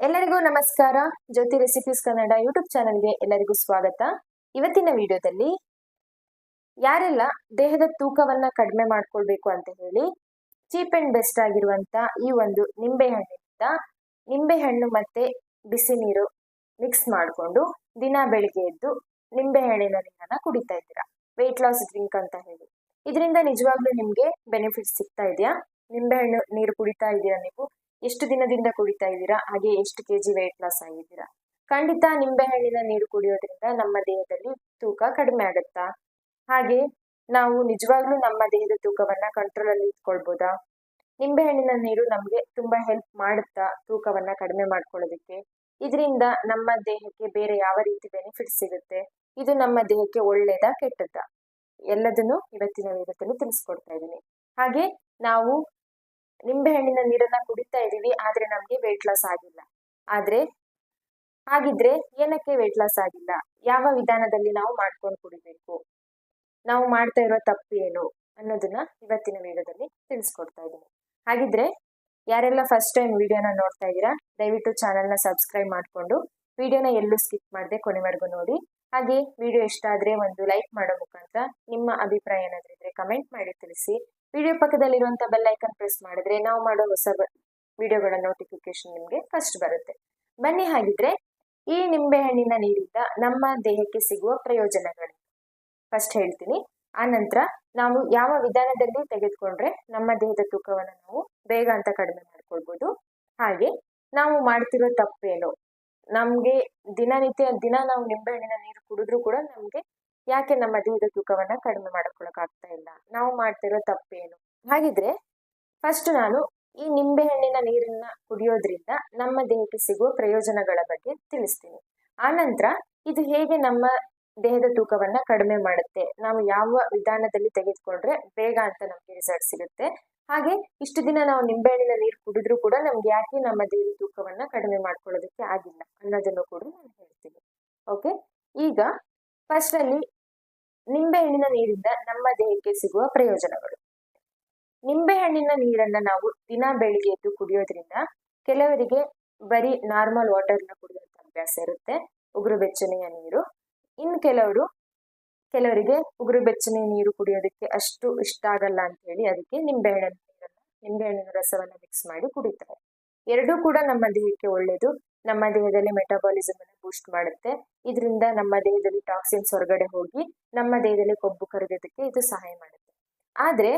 ಎಲ್ಲರಿಗೂ ನಮಸ್ಕಾರ. ಜ್ಯೋತಿ recipes Kannada YouTube ಚಾನಲ್ಗೆ ಎಲ್ಲರಿಗೂ ಸ್ವಾಗತ. ಇವತ್ತಿನ ವಿಡಿಯೋದಲ್ಲಿ ಯಾರೆಲ್ಲ ದೇಹದ ತೂಕವನ್ನ ಕಡಿಮೆ ಮಾಡ್ಕೊಳ್ಬೇಕು ಅಂತ ಹೇಳಿ ಚೀಪ್ ಅಂಡ್ ಬೆಸ್ಟ್ ಆಗಿರುವಂತ ಈ ಒಂದು ನಿಂಬೆಹಣ್ಣಿನಿಂದ ನಿಂಬೆಹಣ್ಣು ನಿಂಬೆ ಹಣ್ಣು ಮತ್ತೆ ಬಿಸಿ ನೀರು ಮಿಕ್ಸ್ ಮಾಡಿಕೊಂಡು ದಿನ ಬೆಳಿಗ್ಗೆ ಎದ್ದು ನಿಂಬೆಹಣ್ಣಿನ ನೀರನ್ನ ಕುಡಿತಾ ಇದ್ದೀರಾ. ವೆಯ್ಟ್ ಲಾಸ್ ಡ್ರಿಂಕ್ ಅಂತ ಹೇಳಿ. ಇದರಿಂದ ನಿಜವಾಗ್ಲೂ ನಿಮ್ಗೆ ಬೆನಿಫಿಟ್ ಸಿಗ್ತಾ ಇದೆಯಾ? ನಿಂಬೆಹಣ್ಣು ನೀರು ಕುಡಿತಾ ಇದ್ದೀರಾ ನೀವು? ಎಷ್ಟು ದಿನದಿಂದ ಕುಡಿತಾ ಇದ್ದೀರಾ? ಹಾಗೆ ಎಷ್ಟು ಕೆಜಿ ವೆಯ್ಟ್ ಲಾಸ್ ಆಗಿದ್ದೀರಾ? ಖಂಡಿತ ನಿಂಬೆಹಣ್ಣಿನ ನೀರು ಕುಡಿಯೋದ್ರಿಂದ ನಮ್ಮ ದೇಹದಲ್ಲಿ ತೂಕ ಕಡಿಮೆ ಆಗುತ್ತಾ? ಹಾಗೆ ನಾವು ನಿಜವಾಗ್ಲೂ ನಮ್ಮ ದೇಹದ ತೂಕವನ್ನ ಕಂಟ್ರೋಲ್ ಅಲ್ಲಿ ಇಟ್ಕೊಳ್ಬೋದಾ? ನಿಂಬೆಹಣ್ಣಿನ ನೀರು ನಮಗೆ ತುಂಬಾ ಹೆಲ್ಪ್ ಮಾಡುತ್ತಾ ತೂಕವನ್ನ ಕಡಿಮೆ ಮಾಡ್ಕೊಳ್ಳೋದಕ್ಕೆ? ಇದರಿಂದ ನಮ್ಮ ದೇಹಕ್ಕೆ ಬೇರೆ ಯಾವ ರೀತಿ ಬೆನಿಫಿಟ್ ಸಿಗುತ್ತೆ? ಇದು ನಮ್ಮ ದೇಹಕ್ಕೆ ಒಳ್ಳೇದಾ, ಕೆಟ್ಟದ್ದಾ? ಎಲ್ಲದನ್ನು ಇವತ್ತಿನ ವಿಡಿಯೋದಲ್ಲಿ ತಿಳಿಸ್ಕೊಡ್ತಾ ಇದ್ದೀನಿ. ಹಾಗೆ ನಾವು ನಿಂಬೆ ಹಣ್ಣಿನ ನೀರನ್ನ ಕುಡಿತಾ ಇದೀವಿ, ಆದ್ರೆ ನಮ್ಗೆ ವೆಯ್ಟ್ ಲಾಸ್ ಆಗಿಲ್ಲ. ಆದ್ರೆ, ಹಾಗಿದ್ರೆ ಏನಕ್ಕೆ ವೆಯ್ಟ್ ಲಾಸ್ ಆಗಿಲ್ಲ? ಯಾವ ವಿಧಾನದಲ್ಲಿ ನಾವು ಮಾಡ್ಕೊಂಡು ಕುಡಿಬೇಕು? ನಾವು ಮಾಡ್ತಾ ಇರೋ ತಪ್ಪು ಏನು? ಅನ್ನೋದನ್ನ ಇವತ್ತಿನ ವಿಡಿಯೋದಲ್ಲಿ ತಿಳಿಸ್ಕೊಡ್ತಾ ಇದ್ದೀನಿ ಹಾಗಿದ್ರೆ, ಯಾರೆಲ್ಲ ಫಸ್ಟ್ ಟೈಮ್ ವಿಡಿಯೋನ ನೋಡ್ತಾ ಇದ್ದೀರಾ, ದಯವಿಟ್ಟು ಚಾನೆಲ್ನ ಸಬ್ಸ್ಕ್ರೈಬ್ ಮಾಡಿಕೊಂಡು ವಿಡಿಯೋನ ಎಲ್ಲೂ ಸ್ಕಿಪ್ ಮಾಡದೆ ಕೊನೆವರೆಗೂ ನೋಡಿ. ಹಾಗೆ ವಿಡಿಯೋ ಇಷ್ಟ ಆದ್ರೆ ಒಂದು ಲೈಕ್ ಮಾಡೋ ಮುಖಾಂತರ ನಿಮ್ಮ ಅಭಿಪ್ರಾಯ ಏನಾದ್ರೂ ಇದ್ರೆ ಕಮೆಂಟ್ ಮಾಡಿ ತಿಳಿಸಿ. ವಿಡಿಯೋ ಪಕ್ಕದಲ್ಲಿರುವಂಥ ಬೆಲ್ ಐಕನ್ ಪ್ರೆಸ್ ಮಾಡಿದ್ರೆ ನಾವು ಮಾಡೋ ಹೊಸ ವಿಡಿಯೋಗಳ ನೋಟಿಫಿಕೇಶನ್ ನಿಮಗೆ ಫಸ್ಟ್ ಬರುತ್ತೆ. ಬನ್ನಿ ಹಾಗಿದ್ರೆ ಈ ನಿಂಬೆಹಣ್ಣಿನ ನೀರಿಂದ ನಮ್ಮ ದೇಹಕ್ಕೆ ಸಿಗುವ ಪ್ರಯೋಜನಗಳು. ಫಸ್ಟ್ ಹೇಳ್ತೀನಿ. ಆ ನಂತರ ನಾವು ಯಾವ ವಿಧಾನದಲ್ಲಿ ತೆಗೆದುಕೊಂಡ್ರೆ ನಮ್ಮ ದೇಹದ ತೂಕವನ್ನು ನಾವು ಬೇಗ ಅಂತ ಕಡಿಮೆ ಮಾಡ್ಕೊಳ್ಬೋದು. ಹಾಗೆ ನಾವು ಮಾಡ್ತಿರೋ ತಪ್ಪೇನು? ನಮ್ಗೆ ದಿನನಿತ್ಯ ದಿನ ನಾವು ನಿಂಬೆ ಹಣ್ಣಿನ ನೀರು ಕುಡಿದ್ರೂ ಕೂಡ ನಮ್ಗೆ ಯಾಕೆ ನಮ್ಮ ದೇಹದ ತೂಕವನ್ನ ಕಡಿಮೆ ಮಾಡ್ಕೊಳಕ್ ಆಗ್ತಾ ಇಲ್ಲ? ನಾವು ಮಾಡ್ತಿರೋ ತಪ್ಪೇನು? ಹಾಗಿದ್ರೆ ಫಸ್ಟ್ ನಾನು ಈ ನಿಂಬೆಹಣ್ಣಿನ ನೀರನ್ನ ಕುಡಿಯೋದ್ರಿಂದ ನಮ್ಮ ದೇಹಕ್ಕೆ ಸಿಗುವ ಪ್ರಯೋಜನಗಳ ಬಗ್ಗೆ ತಿಳಿಸ್ತೀನಿ. ಆನಂತರ ಇದು ಹೇಗೆ ನಮ್ಮ ದೇಹದ ತೂಕವನ್ನ ಕಡಿಮೆ ಮಾಡುತ್ತೆ? ನಾವು ಯಾವ ವಿಧಾನದಲ್ಲಿ ತೆಗೆದುಕೊಂಡ್ರೆ ಬೇಗ ಅಂತ ನಮ್ಗೆ ರಿಸಲ್ಟ್ ಸಿಗುತ್ತೆ. ಹಾಗೆ ಇಷ್ಟು ದಿನ ನಾವು ನಿಂಬೆಹಣ್ಣಿನ ನೀರು ಕುಡಿದ್ರೂ ಕೂಡ ನಮ್ಗೆ ಯಾಕೆ ನಮ್ಮ ದೇಹದ ತೂಕವನ್ನ ಕಡಿಮೆ ಮಾಡ್ಕೊಳ್ಳೋದಕ್ಕೆ ಆಗಿಲ್ಲ ಅನ್ನೋದನ್ನು ಕೂಡ ನಾನು ಹೇಳ್ತೀನಿ. ಓಕೆ ಈಗ ಫಸ್ಟ್ ಅಲ್ಲಿ ನಿಂಬೆಹಣ್ಣಿನ ನೀರಿಂದ ನಮ್ಮ ದೇಹಕ್ಕೆ ಸಿಗುವ ಪ್ರಯೋಜನಗಳು. ನಿಂಬೆಹಣ್ಣಿನ ನೀರನ್ನ ನಾವು ದಿನ ಬೆಳಿಗ್ಗೆ ಎದ್ದು ಕುಡಿಯೋದ್ರಿಂದ ಕೆಲವರಿಗೆ ಬರೀ ನಾರ್ಮಲ್ ವಾಟರ್ನ ಕುಡಿಯುವಂತ ಅಭ್ಯಾಸ ಇರುತ್ತೆ, ಉಗುರು ಬೆಚ್ಚನೆಯ ನೀರು. ಇನ್ನು ಕೆಲವರು, ಕೆಲವರಿಗೆ ಉಗುರು ಬೆಚ್ಚನೆಯ ನೀರು ಕುಡಿಯೋದಕ್ಕೆ ಅಷ್ಟು ಇಷ್ಟ ಆಗಲ್ಲ ಅಂತ ಹೇಳಿ ಅದಕ್ಕೆ ನಿಂಬೆಹಣ್ಣಿನ ನೀರನ್ನ ನಿಂಬೆಹಣ್ಣಿನ ರಸವನ್ನ ಮಿಕ್ಸ್ ಮಾಡಿ ಕುಡಿತಾರೆ. ಎರಡೂ ಕೂಡ ನಮ್ಮ ದೇಹಕ್ಕೆ ಒಳ್ಳೆಯದು ನಮ್ಮ ದೇಹದಲ್ಲಿ ಮೆಟಾಬಾಲಿಸಮ್ ಅನ್ನು ಬೂಸ್ಟ್ ಮಾಡುತ್ತೆ. ಇದರಿಂದ ನಮ್ಮ ದೇಹದಲ್ಲಿ ಟಾಕ್ಸಿನ್ಸ್ ಹೊರಗಡೆ ಹೋಗಿ ನಮ್ಮ ದೇಹದಲ್ಲಿ ಕೊಬ್ಬು ಕರಗೋದಕ್ಕೆ ಇದು ಸಹಾಯ ಮಾಡುತ್ತೆ. ಆದ್ರೆ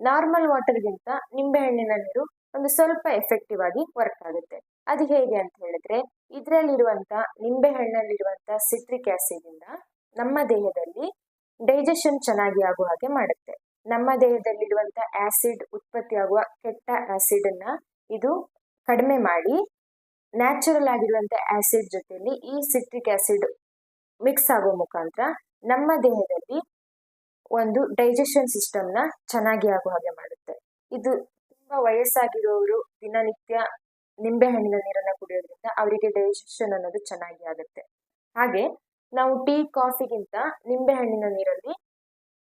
ನಾರ್ಮಲ್ ವಾಟರ್ಗಿಂತ ನಿಂಬೆಹಣ್ಣಿನ ನೀರು ಒಂದು ಸ್ವಲ್ಪ ಎಫೆಕ್ಟಿವ್ ಆಗಿ ವರ್ಕ್ ಆಗುತ್ತೆ. ಅದು ಹೇಗೆ ಅಂತ ಹೇಳಿದ್ರೆ, ಇದರಲ್ಲಿರುವಂತ ನಿಂಬೆಹಣ್ಣಲ್ಲಿರುವಂತ ಸಿಟ್ರಿಕ್ ಆಸಿಡ್ ಇಂದ ನಮ್ಮ ದೇಹದಲ್ಲಿ ಡೈಜೆಷನ್ ಚೆನ್ನಾಗಿ ಆಗುವ ಹಾಗೆ ಮಾಡುತ್ತೆ. ನಮ್ಮ ದೇಹದಲ್ಲಿರುವಂತ ಆಸಿಡ್ ಉತ್ಪತ್ತಿಯಾಗುವ ಕೆಟ್ಟ ಆಸಿಡ್ ಅನ್ನ ಇದು ಕಡಿಮೆ ಮಾಡಿ ನ್ಯಾಚುರಲ್ ಆಗಿರುವಂತಹ ಆಸಿಡ್ ಜೊತೆಯಲ್ಲಿ ಈ ಸಿಟ್ರಿಕ್ ಆಸಿಡ್ ಮಿಕ್ಸ್ ಆಗೋ ಮುಖಾಂತರ ನಮ್ಮ ದೇಹದಲ್ಲಿ ಒಂದು ಡೈಜೆಷನ್ ಸಿಸ್ಟಮ್ನ ಚೆನ್ನಾಗಿ ಆಗೋ ಹಾಗೆ ಮಾಡುತ್ತೆ. ಇದು ತುಂಬಾ ವಯಸ್ಸಾಗಿರೋರು ದಿನನಿತ್ಯ ನಿಂಬೆಹಣ್ಣಿನ ನೀರನ್ನ ಕುಡಿಯೋದ್ರಿಂದ ಅವರಿಗೆ ಡೈಜೆಷನ್ ಅನ್ನೋದು ಚೆನ್ನಾಗಿ ಆಗುತ್ತೆ. ಹಾಗೆ ನಾವು ಟೀ, ಕಾಫಿಗಿಂತ ನಿಂಬೆಹಣ್ಣಿನ ನೀರಲ್ಲಿ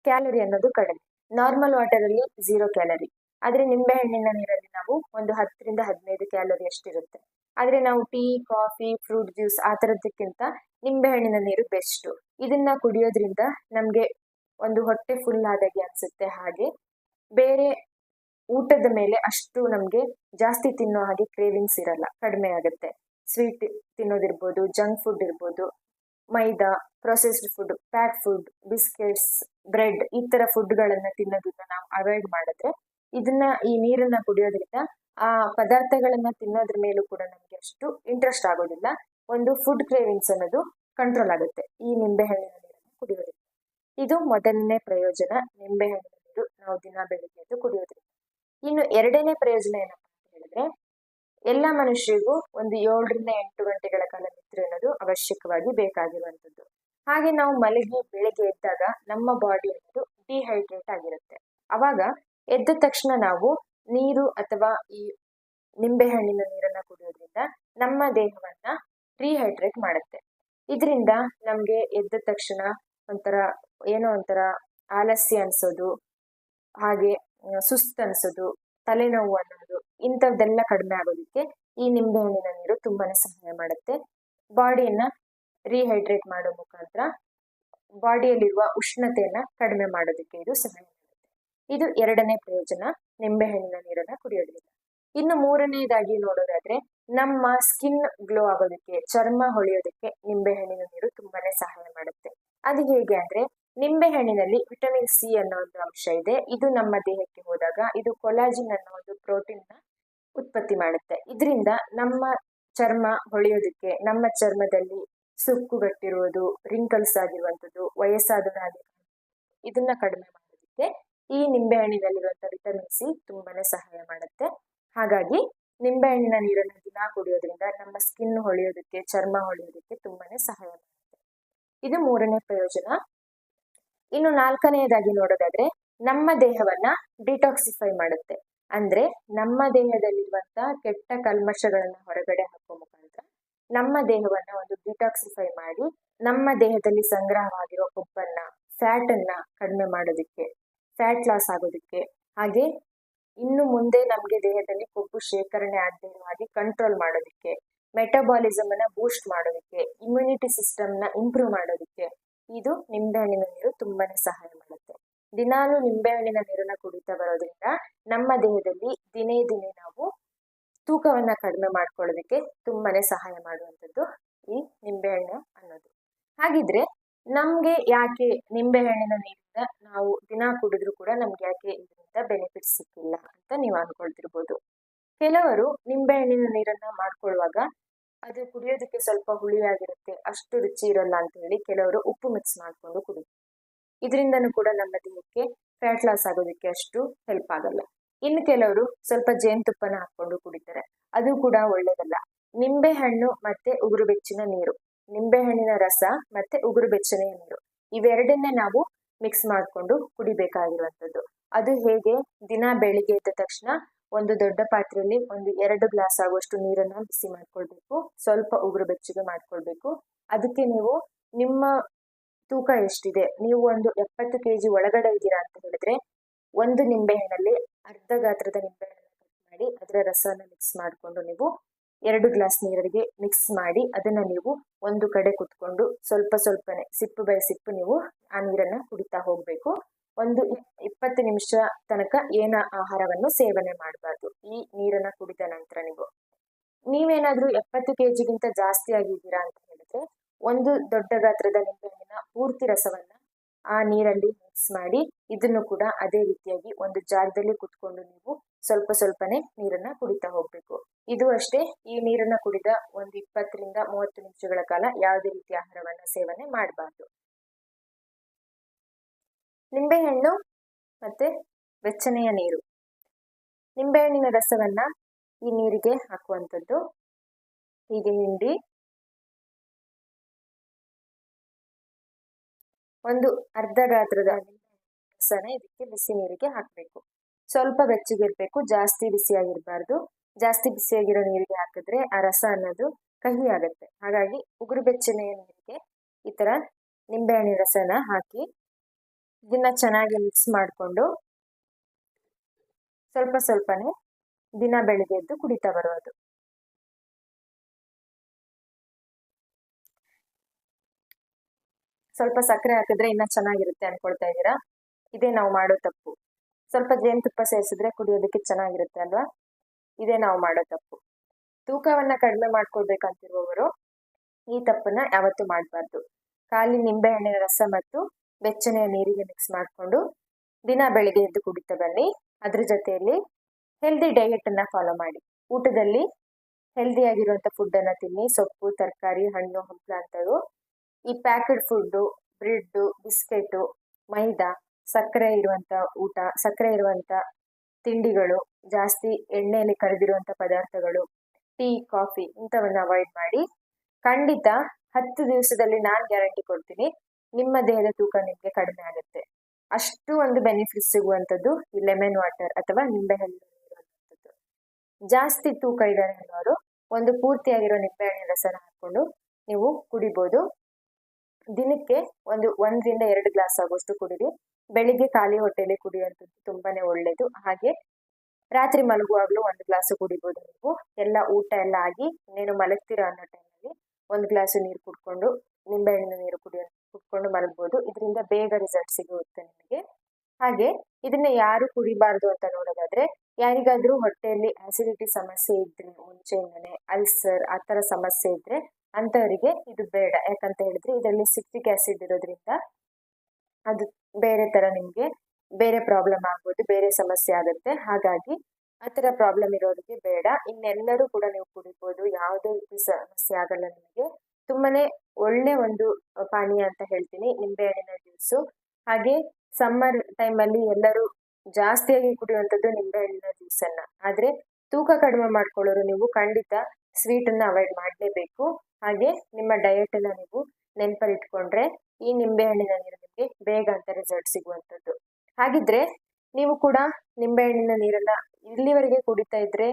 ಕ್ಯಾಲರಿ ಅನ್ನೋದು ಕಡಿಮೆ. ನಾರ್ಮಲ್ ವಾಟರ್ ಅಲ್ಲಿ ಝೀರೋ ಕ್ಯಾಲರಿ. ಆದ್ರೆ ನಿಂಬೆಹಣ್ಣಿನ ನೀರಲ್ಲಿ ನಾವು ಒಂದು ಹತ್ತರಿಂದ ಹದಿನೈದು ಕ್ಯಾಲರಿ ಅಷ್ಟಿರುತ್ತೆ. ಆದ್ರೆ ನಾವು ಟೀ, ಕಾಫಿ, ಫ್ರೂಟ್ ಜ್ಯೂಸ್ ಆ ಥರದ್ದಕ್ಕಿಂತ ನಿಂಬೆಹಣ್ಣಿನ ನೀರು ಬೆಸ್ಟ್. ಇದನ್ನ ಕುಡಿಯೋದ್ರಿಂದ ನಮಗೆ ಒಂದು ಹೊಟ್ಟೆ ಫುಲ್ ಆದಾಗೆ ಅನ್ಸುತ್ತೆ ಹಾಗೆ. ಬೇರೆ ಊಟದ ಮೇಲೆ ಅಷ್ಟು ನಮಗೆ ಜಾಸ್ತಿ ತಿನ್ನೋ ಹಾಗೆ ಕ್ರೇವಿಂಗ್ಸ್ ಇರಲ್ಲ, ಕಡಿಮೆ ಆಗುತ್ತೆ. ಸ್ವೀಟ್ ತಿನ್ನೋದಿರ್ಬೋದು ಜಂಕ್ ಫುಡ್ ಇರ್ಬೋದು, maida processed food pack food biscuits bread ಈ ತರ ಫುಡ್ಗಳನ್ನು ತಿನ್ನೋದನ್ನ ನಾವು ಅವಾಯ್ಡ್ ಮಾಡಿದ್ರೆ ಇದನ್ನ ಈ ನೀರನ್ನು ಕುಡಿಯೋದ್ರಿಂದ ಆ ಪದಾರ್ಥಗಳನ್ನ ತಿನ್ನೋದ್ರ ಮೇಲೂ ಕೂಡ ನಮಗೆ ಅಷ್ಟು ಇಂಟ್ರೆಸ್ಟ್ ಆಗೋದಿಲ್ಲ. ಒಂದು ಫುಡ್ ಕ್ರೇವಿಂಗ್ಸ್ ಅನ್ನೋದು ಕಂಟ್ರೋಲ್ ಆಗುತ್ತೆ. ಈ ನಿಂಬೆಹಣ್ಣಿನ ನೀರನ್ನು ಕುಡಿಯೋದ್ರಿಂದ. ಇದು ಮೊದಲನೇ ಪ್ರಯೋಜನ. ನಿಂಬೆಹಣ್ಣಿನ ನೀರು ನಾವು ದಿನ ಬೆಳಿಗ್ಗೆ ಎದ್ದು ಕುಡಿಯೋದ್ರಿಂದ. ಇನ್ನು ಎರಡನೇ ಪ್ರಯೋಜನ ಏನಪ್ಪಾ ಅಂತ ಹೇಳಿದ್ರೆ, ಎಲ್ಲ ಮನುಷ್ಯರಿಗೂ ಒಂದು ಏಳರಿಂದ ಎಂಟು ಗಂಟೆಗಳ ಕಾಲ ನಿದ್ರೆ ಅನ್ನೋದು ಅವಶ್ಯಕವಾಗಿ ಬೇಕಾಗಿರುವಂಥದ್ದು. ಹಾಗೆ ನಾವು ಮಲಗಿ ಬೆಳಗ್ಗೆ ಎದ್ದಾಗ ನಮ್ಮ ಬಾಡಿ ಅನ್ನೋದು ಡಿಹೈಡ್ರೇಟ್ ಆಗಿರುತ್ತೆ. ಅವಾಗ ಎದ್ದ ತಕ್ಷಣ ನಾವು ನೀರು ಅಥವಾ ಈ ನಿಂಬೆಹಣ್ಣಿನ ನೀರನ್ನ ಕುಡಿಯೋದ್ರಿಂದ ನಮ್ಮ ದೇಹವನ್ನ ರೀಹೈಡ್ರೇಟ್ ಮಾಡುತ್ತೆ. ಇದರಿಂದ ನಮಗೆ ಎದ್ದ ತಕ್ಷಣ ಒಂಥರ ಏನೋ ಒಂಥರ ಆಲಸ್ಯ ಅನ್ಸೋದು, ಹಾಗೆ ಸುಸ್ತು ಅನ್ಸೋದು, ತಲೆನೋವು ಅನ್ನೋದು ಇಂಥದ್ದೆಲ್ಲ ಕಡಿಮೆ ಆಗೋದಕ್ಕೆ ಈ ನಿಂಬೆಹಣ್ಣಿನ ನೀರು ತುಂಬಾನೇ ಸಹಾಯ ಮಾಡುತ್ತೆ. ಬಾಡಿಯನ್ನ ರೀಹೈಡ್ರೇಟ್ ಮಾಡೋ ಮುಖಾಂತರ ಬಾಡಿಯಲ್ಲಿರುವ ಉಷ್ಣತೆಯನ್ನ ಕಡಿಮೆ ಮಾಡೋದಕ್ಕೆ ಇದು ಸಹಾಯ ಇದು ಎರಡನೇ ಪ್ರಯೋಜನ. ನಿಂಬೆಹಣ್ಣಿನ ನೀರನ್ನ ಕುಡಿಯೋದ್ರಿಂದ. ಇನ್ನು ಮೂರನೇದಾಗಿ ನೋಡೋದಾದ್ರೆ, ನಮ್ಮ ಸ್ಕಿನ್ ಗ್ಲೋ ಆಗೋದಕ್ಕೆ, ಚರ್ಮ ಹೊಳೆಯೋದಕ್ಕೆ ನಿಂಬೆಹಣ್ಣಿನ ನೀರು ತುಂಬಾನೇ ಸಹಾಯ ಮಾಡುತ್ತೆ. ಅದು ಹೇಗೆ ಅಂದ್ರೆ, ನಿಂಬೆಹಣ್ಣಿನಲ್ಲಿ ವಿಟಮಿನ್ ಸಿ ಅನ್ನೋ ಒಂದು ಅಂಶ ಇದೆ. ಇದು ನಮ್ಮ ದೇಹಕ್ಕೆ ಹೋದಾಗ ಇದು ಕೊಲಾಜಿನ್ ಅನ್ನೋ ಒಂದು ಪ್ರೋಟೀನ್ನ ಉತ್ಪತ್ತಿ ಮಾಡುತ್ತೆ. ಇದರಿಂದ ನಮ್ಮ ಚರ್ಮ ಹೊಳೆಯೋದಕ್ಕೆ, ನಮ್ಮ ಚರ್ಮದಲ್ಲಿ ಸುಕ್ಕುಗಟ್ಟಿರುವುದು ರಿಂಕಲ್ಸ್ ಆಗಿರುವಂಥದ್ದು, ವಯಸ್ಸಾದವರಾಗಿ ಇದನ್ನ ಕಡಿಮೆ ಮಾಡೋದಕ್ಕೆ ಈ ನಿಂಬೆಹಣ್ಣಿನಲ್ಲಿರುವಂಥ ವಿಟಮಿನ್ ಸಿ ತುಂಬಾನೇ ಸಹಾಯ ಮಾಡುತ್ತೆ. ಹಾಗಾಗಿ ನಿಂಬೆಹಣ್ಣಿನ ನೀರನ್ನು ದಿನ ಕುಡಿಯೋದ್ರಿಂದ ನಮ್ಮ ಸ್ಕಿನ್ ಹೊಳೆಯೋದಕ್ಕೆ, ಚರ್ಮ ಹೊಳೆಯೋದಕ್ಕೆ ತುಂಬಾನೇ ಸಹಾಯ ಮಾಡುತ್ತೆ. ಇದು ಮೂರನೇ ಪ್ರಯೋಜನ. ಇನ್ನು ನಾಲ್ಕನೆಯದಾಗಿ ನೋಡೋದಾದ್ರೆ ನಮ್ಮ ದೇಹವನ್ನ ಡಿಟಾಕ್ಸಿಫೈ ಮಾಡುತ್ತೆ. ಅಂದ್ರೆ ನಮ್ಮ ದೇಹದಲ್ಲಿರುವಂತ ಕೆಟ್ಟ ಕಲ್ಮಶಗಳನ್ನ ಹೊರಗಡೆ ಹಾಕುವ ಮುಖಾಂತರ ನಮ್ಮ ದೇಹವನ್ನ ಒಂದು ಡಿಟಾಕ್ಸಿಫೈ ಮಾಡಿ ನಮ್ಮ ದೇಹದಲ್ಲಿ ಸಂಗ್ರಹವಾಗಿರೋ ಕೊಬ್ಬನ್ನ ಫ್ಯಾಟ್ ಅನ್ನ ಕಡಿಮೆ ಮಾಡೋದಕ್ಕೆ ಫ್ಯಾಟ್ ಲಾಸ್ ಆಗೋದಕ್ಕೆ. ಹಾಗೆ ಇನ್ನು ಮುಂದೆ ನಮಗೆ ದೇಹದಲ್ಲಿ ಕೊಬ್ಬು ಶೇಖರಣೆ ಆಗದೆ ಕಂಟ್ರೋಲ್ ಮಾಡೋದಕ್ಕೆ ಮೆಟಬಾಲಿಸಮ್ ಅನ್ನ ಬೂಸ್ಟ್ ಮಾಡೋದಕ್ಕೆ ಇಮ್ಯುನಿಟಿ ಸಿಸ್ಟಮ್ನ ಇಂಪ್ರೂವ್ ಮಾಡೋದಕ್ಕೆ ಇದು ನಿಂಬೆಹಣ್ಣಿನ ನೀರು ತುಂಬಾನೇ ಸಹಾಯ ಮಾಡುತ್ತೆ. ದಿನಾಲು ನಿಂಬೆಹಣ್ಣಿನ ನೀರನ್ನ ಕುಡಿತಾ ಬರೋದ್ರಿಂದ ನಮ್ಮ ದೇಹದಲ್ಲಿ ದಿನೇ ದಿನೇ ನಾವು ತೂಕವನ್ನ ಕಡಿಮೆ ಮಾಡ್ಕೊಳ್ಳೋದಕ್ಕೆ ತುಂಬಾನೇ ಸಹಾಯ ಮಾಡುವಂಥದ್ದು ಈ ನಿಂಬೆಹಣ್ಣು ಅನ್ನೋದು. ಹಾಗಿದ್ರೆ ನಮ್ಗೆ ಯಾಕೆ ನಿಂಬೆಹಣ್ಣಿನ ನೀರಿಂದ ನಾವು ದಿನ ಕುಡಿದ್ರು ಕೂಡ ನಮ್ಗೆ ಯಾಕೆ ಇದರಿಂದ ಬೆನಿಫಿಟ್ ಸಿಕ್ಕಿಲ್ಲ ಅಂತ ನೀವು ಅನ್ಕೊಳ್ತಿರ್ಬೋದು ಕೆಲವರು ನಿಂಬೆಹಣ್ಣಿನ ನೀರನ್ನ ಮಾಡ್ಕೊಳ್ಳುವಾಗ ಅದು ಕುಡಿಯೋದಕ್ಕೆ ಸ್ವಲ್ಪ ಹುಳಿಯಾಗಿರುತ್ತೆ, ಅಷ್ಟು ರುಚಿ ಇರಲ್ಲ ಅಂತ ಹೇಳಿ ಕೆಲವರು ಉಪ್ಪು ಮಿಕ್ಸ್ ಮಾಡ್ಕೊಂಡು ಕುಡಿತಾರೆ. ಇದರಿಂದನೂ ಕೂಡ ನಮ್ಮ ದೇಹಕ್ಕೆ ಫ್ಯಾಟ್ ಲಾಸ್ ಆಗೋದಕ್ಕೆ ಅಷ್ಟು ಹೆಲ್ಪ್ ಆಗಲ್ಲ. ಇನ್ನು ಕೆಲವರು ಸ್ವಲ್ಪ ಜೇನುತುಪ್ಪನ ಹಾಕೊಂಡು ಕುಡಿತಾರೆ, ಅದು ಕೂಡ ಒಳ್ಳೇದಲ್ಲ. ನಿಂಬೆ ಹಣ್ಣು ಮತ್ತೆ ಉಗುರು ಬೆಚ್ಚಿನ ನೀರು ನಿಂಬೆ ಹಣ್ಣಿನ ರಸ ಮತ್ತೆ ಉಗುರು ಬೆಚ್ಚನೆಯ ನೀರು. ಇವೆರಡನ್ನೇ ನಾವು ಮಿಕ್ಸ್ ಮಾಡಿಕೊಂಡು ಕುಡಿಬೇಕಾಗಿರುವಂಥದ್ದು. ಅದು ಹೇಗೆ? ದಿನ ಬೆಳಿಗ್ಗೆ ಎದ್ದ ತಕ್ಷಣ ಒಂದು ದೊಡ್ಡ ಪಾತ್ರೆಯಲ್ಲಿ ಒಂದು ಎರಡು ಗ್ಲಾಸ್ ಆಗುವಷ್ಟು ನೀರನ್ನ ಬಿಸಿ ಮಾಡ್ಕೊಳ್ಬೇಕು. ಸ್ವಲ್ಪ ಉಗುರು ಬೆಚ್ಚಗೆ ಮಾಡ್ಕೊಳ್ಬೇಕು. ಅದಕ್ಕೆ ನೀವು ನಿಮ್ಮ ತೂಕ ಎಷ್ಟಿದೆ? ನೀವು ಒಂದು ಎಪ್ಪತ್ತು ಕೆ ಜಿ ಒಳಗಡೆ ಇದ್ದೀರಾ ಅಂತ ಹೇಳಿದ್ರೆ ಒಂದು ನಿಂಬೆಹಣ್ಣಲ್ಲಿ ಅರ್ಧ ಗಾತ್ರದ ನಿಂಬೆಹಣ್ಣನ್ನು ಕಟ್ ಮಾಡಿ ಅದರ ರಸನ ಮಿಕ್ಸ್ ಮಾಡಿಕೊಂಡು ನೀವು ಎರಡು ಗ್ಲಾಸ್ ನೀರಿಗೆ ಮಿಕ್ಸ್ ಮಾಡಿ ಅದನ್ನ ನೀವು ಒಂದು ಕಡೆ ಕುತ್ಕೊಂಡು ಸ್ವಲ್ಪ ಸ್ವಲ್ಪನೇ ಸಿಪ್ಪು ಬೈ ಸಿಪ್ಪು ನೀವು ಆ ನೀರನ್ನ ಕುಡಿತಾ ಹೋಗ್ಬೇಕು. ಒಂದು ಇಪ್ಪತ್ತು ನಿಮಿಷ ತನಕ ಏನ ಆಹಾರವನ್ನು ಸೇವನೆ ಮಾಡಬಾರ್ದು ಈ ನೀರನ್ನ ಕುಡಿದ ನಂತರ ನೀವು. ನೀವೇನಾದರೂ ಎಪ್ಪತ್ತು ಕೆ ಜಿಗಿಂತ ಜಾಸ್ತಿ ಆಗಿದ್ದೀರಾ ಅಂತ ಹೇಳಿದ್ರೆ ಒಂದು ದೊಡ್ಡ ಗಾತ್ರದ ನಿಂಬೆಹಣ್ಣಿನ ಪೂರ್ತಿ ರಸವನ್ನ ಆ ನೀರಲ್ಲಿ ಮಿಕ್ಸ್ ಮಾಡಿ ಇದನ್ನು ಕೂಡ ಅದೇ ರೀತಿಯಾಗಿ ಒಂದು ಜಾಗದಲ್ಲಿ ಕುತ್ಕೊಂಡು ನೀವು ಸ್ವಲ್ಪ ಸ್ವಲ್ಪನೇ ನೀರನ್ನ ಕುಡಿತಾ ಹೋಗ್ಬೇಕು. ಇದು ಅಷ್ಟೇ. ಈ ನೀರನ್ನ ಕುಡಿದ ಒಂದು ಇಪ್ಪತ್ತರಿಂದ ಮೂವತ್ತು ನಿಮಿಷಗಳ ಕಾಲ ಯಾವುದೇ ರೀತಿಯ ಆಹಾರವನ್ನ ಸೇವನೆ ಮಾಡಬಾರ್ದು. ನಿಂಬೆಹಣ್ಣು ಮತ್ತೆ ಬೆಚ್ಚನೆಯ ನೀರು. ನಿಂಬೆಹಣ್ಣಿನ ರಸವನ್ನ ಈ ನೀರಿಗೆ ಹಾಕುವಂಥದ್ದು. ಹೀಗೆ ಹಿಂಡಿ ಒಂದು ಅರ್ಧ ಗಾತ್ರದ ರಸನ ಇದಕ್ಕೆ ಬಿಸಿ ನೀರಿಗೆ ಹಾಕಬೇಕು. ಸ್ವಲ್ಪ ಬೆಚ್ಚಗಿರ್ಬೇಕು, ಜಾಸ್ತಿ ಬಿಸಿಯಾಗಿರ್ಬಾರ್ದು. ಜಾಸ್ತಿ ಬಿಸಿಯಾಗಿರೋ ನೀರಿಗೆ ಹಾಕಿದ್ರೆ ಆ ರಸ ಅನ್ನೋದು ಕಹಿ ಆಗುತ್ತೆ. ಹಾಗಾಗಿ ಉಗುರು ಬೆಚ್ಚನೆಯ ನೀರಿಗೆ ಈ ತರ ನಿಂಬೆಹಣ್ಣಿನ ರಸನ ಹಾಕಿ ಇದನ್ನ ಚೆನ್ನಾಗಿ ಮಿಕ್ಸ್ ಮಾಡಿಕೊಂಡು ಸ್ವಲ್ಪ ಸ್ವಲ್ಪನೇ ದಿನ ಬೆಳಿಗ್ಗೆ ಎದ್ದು ಕುಡಿತಾ ಬರೋದು. ಸ್ವಲ್ಪ ಸಕ್ಕರೆ ಹಾಕಿದ್ರೆ ಇನ್ನ ಚೆನ್ನಾಗಿರುತ್ತೆ ಅನ್ಕೊಳ್ತಾ ಇದ್ದೀರಾ? ಇದೇ ನಾವು ಮಾಡೋ ತಪ್ಪು. ಸ್ವಲ್ಪ ಜೇನುತುಪ್ಪ ಸೇರಿಸಿದ್ರೆ ಕುಡಿಯೋದಕ್ಕೆ ಚೆನ್ನಾಗಿರುತ್ತೆ ಅಲ್ವಾ? ಇದೇ ನಾವು ಮಾಡೋ ತಪ್ಪು. ತೂಕವನ್ನ ಕಡಿಮೆ ಮಾಡ್ಕೊಳ್ಬೇಕಂತಿರುವವರು ಈ ತಪ್ಪನ್ನ ಯಾವತ್ತೂ ಮಾಡಬಾರ್ದು. ಖಾಲಿ ನಿಂಬೆಹಣ್ಣಿನ ರಸ ಮತ್ತು ಬೆಚ್ಚನೆಯ ನೀರಿಗೆ ಮಿಕ್ಸ್ ಮಾಡಿಕೊಂಡು ದಿನ ಬೆಳಿಗ್ಗೆ ಎದ್ದು ಕುಡಿತಾ ಬನ್ನಿ. ಅದ್ರ ಜೊತೆಯಲ್ಲಿ ಹೆಲ್ದಿ ಡಯೆಟ್ ಅನ್ನ ಫಾಲೋ ಮಾಡಿ. ಊಟದಲ್ಲಿ ಹೆಲ್ದಿ ಆಗಿರುವಂತ ಫುಡ್ ಅನ್ನ ತಿನ್ನಿ. ಸೊಪ್ಪು, ತರಕಾರಿ, ಹಣ್ಣು, ಹಂಪಲ ಅಂತವು. ಈ packed food bread biscuit maida, ಸಕ್ಕರೆ ಇರುವಂತ ಊಟ, ಸಕ್ಕರೆ ಇರುವಂತ ತಿಂಡಿಗಳು, ಜಾಸ್ತಿ ಎಣ್ಣೆಯಲ್ಲಿ ಕರೆದಿರುವಂತ ಪದಾರ್ಥಗಳು, ಟೀ, ಕಾಫಿ ಇಂಥವನ್ನ ಅವಾಯ್ಡ್ ಮಾಡಿ. ಖಂಡಿತ ಹತ್ತು ದಿವಸದಲ್ಲಿ ನಾನು ಗ್ಯಾರಂಟಿ ಕೊಡ್ತೀನಿ, ನಿಮ್ಮ ದೇಹದ ತೂಕ ನಿಮಗೆ ಕಡಿಮೆ ಆಗುತ್ತೆ. ಅಷ್ಟು ಒಂದು ಬೆನಿಫಿಟ್ ಸಿಗುವಂಥದ್ದು ಈ ಲೆಮನ್ ವಾಟರ್ ಅಥವಾ ನಿಂಬೆಹಣ್ಣು ಜಾಸ್ತಿ ತೂಕ ಅನ್ನೋರು ಒಂದು ಪೂರ್ತಿಯಾಗಿರೋ ನಿಂಬೆಹಣ್ಣಿನ ರಸನ ಹಾಕೊಂಡು ನೀವು ಕುಡಿಬೋದು. ದಿನಕ್ಕೆ ಒಂದು ಒಂದರಿಂದ ಎರಡು ಗ್ಲಾಸ್ ಆಗುವಷ್ಟು ಕುಡಿರಿ. ಬೆಳಿಗ್ಗೆ ಖಾಲಿ ಹೊಟ್ಟೆಲಿ ಕುಡಿಯೋದು ತುಂಬಾನೇ ಒಳ್ಳೆಯದು ಹಾಗೆ ರಾತ್ರಿ ಮಲಗುವಾಗಲೂ ಒಂದು ಗ್ಲಾಸು ಕುಡಿಬೋದು ನೀವು. ಎಲ್ಲ ಊಟ ಎಲ್ಲ ಆಗಿ ಇನ್ನೇನು ಮಲಗ್ತೀರಾ ಅನ್ನೋ ಟೈಮಲ್ಲಿ ಒಂದು ಗ್ಲಾಸು ನೀರು ಕುಡ್ಕೊಂಡು ನಿಂಬೆಹಣ್ಣಿನ ನೀರು ಕುಡಿಯೋ, ಕುಡ್ಕೊಂಡು ಮಲಗ್ಬೋದು. ಇದರಿಂದ ಬೇಗ ರಿಸಲ್ಟ್ ಸಿಗುತ್ತೆ ನಿಮಗೆ. ಹಾಗೆ ಇದನ್ನ ಯಾರು ಕುಡಿಬಾರ್ದು ಅಂತ ನೋಡೋದಾದ್ರೆ ಯಾರಿಗಾದ್ರೂ ಹೊಟ್ಟೆಯಲ್ಲಿ ಆಸಿಡಿಟಿ ಸಮಸ್ಯೆ ಇದ್ರೆ ಮುಂಚೆಯಿಂದನೇ ಅಲ್ಸರ್ ಆ ಥರ ಸಮಸ್ಯೆ ಇದ್ರೆ ಅಂಥವರಿಗೆ ಇದು ಬೇಡ. ಯಾಕಂತ ಹೇಳಿದ್ರೆ ಇದರಲ್ಲಿ ಸಿಟ್ರಿಕ್ ಆಸಿಡ್ ಇರೋದ್ರಿಂದ ಅದು ಬೇರೆ ಥರ ನಿಮಗೆ ಬೇರೆ ಪ್ರಾಬ್ಲಮ್ ಆಗ್ಬೋದು, ಬೇರೆ ಸಮಸ್ಯೆ ಆಗುತ್ತೆ. ಹಾಗಾಗಿ ಆ ತರ ಪ್ರಾಬ್ಲಮ್ ಇರೋರಿಗೆ ಬೇಡ. ಇನ್ನೆಲ್ಲರೂ ಕೂಡ ನೀವು ಕುಡಿಬೋದು. ಯಾವುದೇ ರೀತಿ ಸಮಸ್ಯೆ ಆಗಲ್ಲ ನಿಮಗೆ. ತುಂಬಾನೇ ಒಳ್ಳೆ ಒಂದು ಪಾನೀಯ ಅಂತ ಹೇಳ್ತೀನಿ. ನಿಂಬೆಹಣ್ಣಿನ ಜ್ಯೂಸು. ಹಾಗೆ ಸಮ್ಮರ್ ಟೈಮಲ್ಲಿ ಎಲ್ಲರೂ ಜಾಸ್ತಿಯಾಗಿ ಕುಡಿಯುವಂಥದ್ದು ನಿಂಬೆಹಣ್ಣಿನ ಜ್ಯೂಸನ್ನ. ಆದರೆ ತೂಕ ಕಡಿಮೆ ಮಾಡ್ಕೊಳ್ಳೋರು ನೀವು ಖಂಡಿತ ಸ್ವೀಟನ್ನು ಅವಾಯ್ಡ್ ಮಾಡಲೇಬೇಕು. ಹಾಗೆ ನಿಮ್ಮ ಡಯಟ್ ಡಯಟನ್ನು ನೀವು ನೆನಪಲ್ಲಿ ಇಟ್ಕೊಂಡ್ರೆ ಈ ನಿಂಬೆಹಣ್ಣಿನ ನೀರು ಬೇಗ ಅಂತ ರಿಸಲ್ಟ್ ಸಿಗುವಂಥದ್ದು. ಹಾಗಿದ್ರೆ ನೀವು ಕೂಡ ನಿಂಬೆಹಣ್ಣಿನ ನೀರನ್ನ ಇಲ್ಲಿವರೆಗೆ ಕುಡಿತಾ ಇದ್ರೆ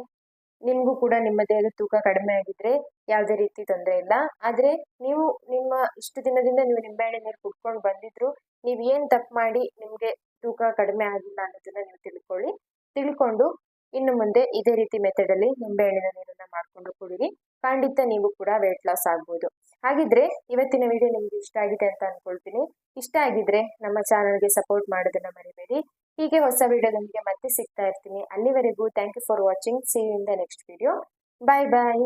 ನಿಮಗೂ ಕೂಡ ನಿಮ್ಮ ದೇಹದ ತೂಕ ಕಡಿಮೆ ಆಗಿದ್ರೆ ಯಾವುದೇ ರೀತಿ ತೊಂದರೆ ಇಲ್ಲ. ಆದರೆ ನೀವು ನಿಮ್ಮ ಇಷ್ಟು ದಿನದಿಂದ ನೀವು ನಿಂಬೆಹಣ್ಣಿನ ನೀರು ಕುಡ್ಕೊಂಡು ಬಂದಿದ್ರು, ನೀವು ಏನು ತಪ್ಪು ಮಾಡಿ ನಿಮಗೆ ತೂಕ ಕಡಿಮೆ ಆಗಿಲ್ಲ ಅನ್ನೋದನ್ನ ನೀವು ತಿಳ್ಕೊಳ್ಳಿ. ತಿಳ್ಕೊಂಡು ಇನ್ನು ಮುಂದೆ ಇದೇ ರೀತಿ ಮೆಥಡಲ್ಲಿ ನಿಂಬೆಹಣ್ಣಿನ ನೀರನ್ನ ಮಾಡಿಕೊಂಡು ಕುಡಿರಿ. ಖಂಡಿತ ನೀವು ಕೂಡ ವೆಯ್ಟ್ ಲಾಸ್ ಆಗ್ಬೋದು. ಹಾಗಿದ್ರೆ ಇವತ್ತಿನ ವಿಡಿಯೋ ನಿಮ್ಗೆ ಇಷ್ಟ ಆಗಿದೆ ಅಂತ ಅನ್ಕೊಳ್ತೀನಿ. ಇಷ್ಟ ಆಗಿದ್ರೆ ನಮ್ಮ ಚಾನಲ್ಗೆ ಸಪೋರ್ಟ್ ಮಾಡೋದನ್ನ ಮರಿಬೇಡಿ. ಹೀಗೆ ಹೊಸ ವಿಡಿಯೋದೊಂದಿಗೆ ಮತ್ತೆ ಸಿಗ್ತಾ ಇರ್ತೀನಿ. ಅಲ್ಲಿವರೆಗೂ thank you for watching see in the next video bye bye